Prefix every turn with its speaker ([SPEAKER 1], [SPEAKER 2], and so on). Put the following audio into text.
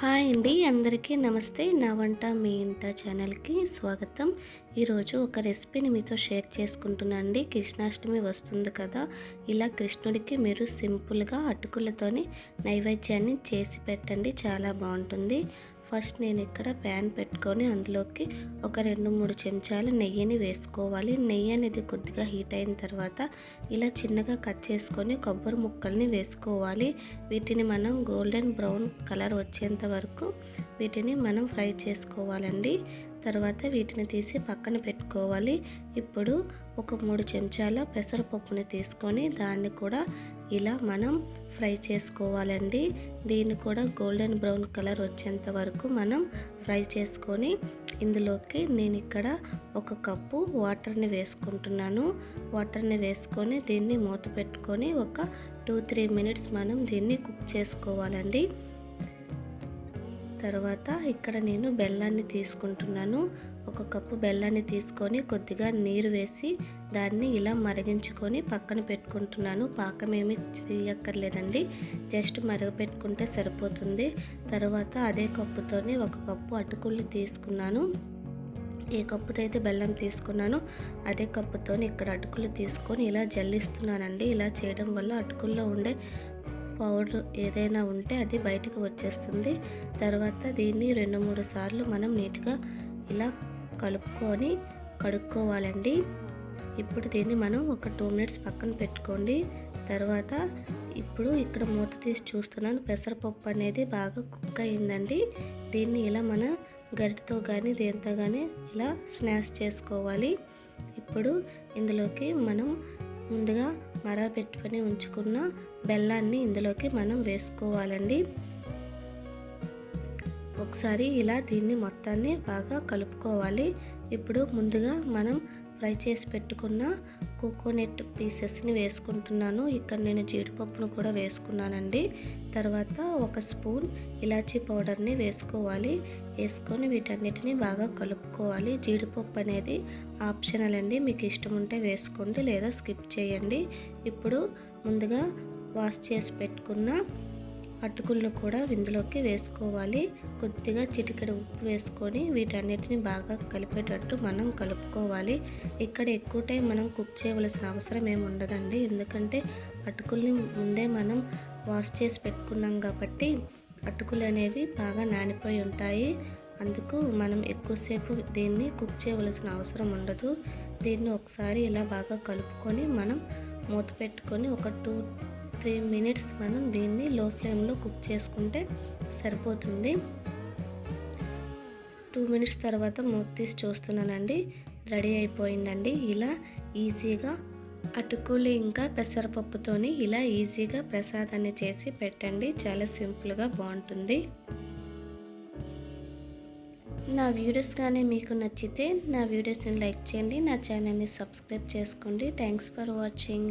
[SPEAKER 1] Hi అండి అందరికీ నమస్తే. నా వంట మీ ఇంట ఛానల్కి స్వాగతం. ఈరోజు ఒక రెసిపీని మీతో షేర్ చేసుకుంటున్నాను అండి. కృష్ణాష్టమి వస్తుంది కదా ఇలా కృష్ణుడికి మీరు సింపుల్గా అటుకులతోని నైవేద్యాన్ని చేసి పెట్టండి. చాలా బాగుంటుంది. ఫస్ట్ నేను ఇక్కడ ప్యాన్ పెట్టుకొని అందులోకి ఒక రెండు మూడు చెంచాలు నెయ్యిని వేసుకోవాలి. నెయ్యి అనేది కొద్దిగా హీట్ అయిన తర్వాత ఇలా చిన్నగా కట్ చేసుకొని కొబ్బరి ముక్కల్ని వేసుకోవాలి. వీటిని మనం గోల్డెన్ బ్రౌన్ కలర్ వచ్చేంత వరకు వీటిని మనం ఫ్రై చేసుకోవాలండి. తర్వాత వీటిని తీసి పక్కన పెట్టుకోవాలి. ఇప్పుడు ఒక మూడు చెంచాల పెసరపప్పుని తీసుకొని దాన్ని కూడా ఇలా మనం ఫ్రై చేసుకోవాలండి. దీన్ని కూడా గోల్డెన్ బ్రౌన్ కలర్ వచ్చేంత వరకు మనం ఫ్రై చేసుకొని ఇందులోకి నేను ఇక్కడ ఒక కప్పు వాటర్ని వేసుకుంటున్నాను. వాటర్ని వేసుకొని దీన్ని మూత పెట్టుకొని ఒక టూ త్రీ మినిట్స్ మనం దీన్ని కుక్ చేసుకోవాలండి. తర్వాత ఇక్కడ నేను బెల్లాన్ని తీసుకుంటున్నాను. ఒక కప్పు బెల్లాన్ని తీసుకొని కొద్దిగా నీరు వేసి దాన్ని ఇలా మరిగించుకొని పక్కన పెట్టుకుంటున్నాను. పాకం ఏమి చేయక్కర్లేదండి. జస్ట్ మరగపెట్టుకుంటే సరిపోతుంది. తర్వాత అదే కప్పుతోని ఒక కప్పు అటుకులు తీసుకున్నాను. ఏ కప్పుతో అయితే బెల్లం తీసుకున్నానో అదే కప్పుతో ఇక్కడ అటుకులు తీసుకొని ఇలా జల్లిస్తున్నానండి. ఇలా చేయడం వల్ల అటుకుల్లో ఉండే పౌడర్ ఏదైనా ఉంటే అది బయటకు వచ్చేస్తుంది. తర్వాత దీన్ని రెండు మూడు సార్లు మనం నీట్గా ఇలా కలుపుకొని కడుక్కోవాలండి. ఇప్పుడు దీన్ని మనం ఒక టూ మినిట్స్ పక్కన పెట్టుకోండి. తర్వాత ఇప్పుడు ఇక్కడ మూత తీసి చూస్తున్నాను. పెసరపప్పు అనేది బాగా కుక్ అయిందండి. దీన్ని ఇలా మన గరిటతో కానీ దేంతో కానీ ఇలా స్నాష్ చేసుకోవాలి. ఇప్పుడు ఇందులోకి మనం ముందుగా మర పెట్టుకొని ఉంచుకున్న బెల్లాన్ని ఇందులోకి మనం వేసుకోవాలండి. ఒకసారి ఇలా దీన్ని మొత్తాన్ని బాగా కలుపుకోవాలి. ఇప్పుడు ముందుగా మనం ఫ్రై చేసి పెట్టుకున్న కోకోనట్ పీసెస్ని వేసుకుంటున్నాను. ఇక్కడ నేను జీడిపప్పును కూడా వేసుకున్నానండి. తర్వాత ఒక స్పూన్ ఇలాచీ పౌడర్ని వేసుకోవాలి. వేసుకొని వీటన్నిటిని బాగా కలుపుకోవాలి. జీడిపప్పు అనేది ఆప్షనల్ అండి. మీకు ఇష్టం ఉంటే వేసుకోండి లేదా స్కిప్ చేయండి. ఇప్పుడు ముందుగా వాష్ చేసి పెట్టుకున్న అటుకులను కూడా ఇందులోకి వేసుకోవాలి. కొద్దిగా చిటికెడు ఉప్పు వేసుకొని వీటన్నిటిని బాగా కలిపేటట్టు మనం కలుపుకోవాలి. ఇక్కడ ఎక్కువ టైం మనం కుక్ చేయవలసిన అవసరం ఏమి ఉండదండి. ఎందుకంటే అటుకుల్ని ముందే మనం వాష్ చేసి పెట్టుకున్నాం కాబట్టి అటుకులు అనేవి బాగా నానిపోయి ఉంటాయి. అందుకు మనం ఎక్కువసేపు దీన్ని కుక్ చేయవలసిన అవసరం ఉండదు. దీన్ని ఒకసారి ఇలా బాగా కలుపుకొని మనం మూత పెట్టుకొని ఒక టూ త్రీ మినిట్స్ మనం దీన్ని లో ఫ్లేమ్లో కుక్ చేసుకుంటే సరిపోతుంది. టూ మినిట్స్ తర్వాత మూత తీసి చూస్తున్నానండి. రెడీ అయిపోయిందండి. ఇలా ఈజీగా అటుకులు ఇంకా పెసరపప్పుతోని ఇలా ఈజీగా ప్రసాదాన్ని చేసి పెట్టండి. చాలా సింపుల్గా బాగుంటుంది. నా వీడియోస్ కానీ మీకు నచ్చితే నా వీడియోస్ని లైక్ చేయండి. నా ఛానల్ని సబ్స్క్రైబ్ చేసుకోండి. Thanks for watching.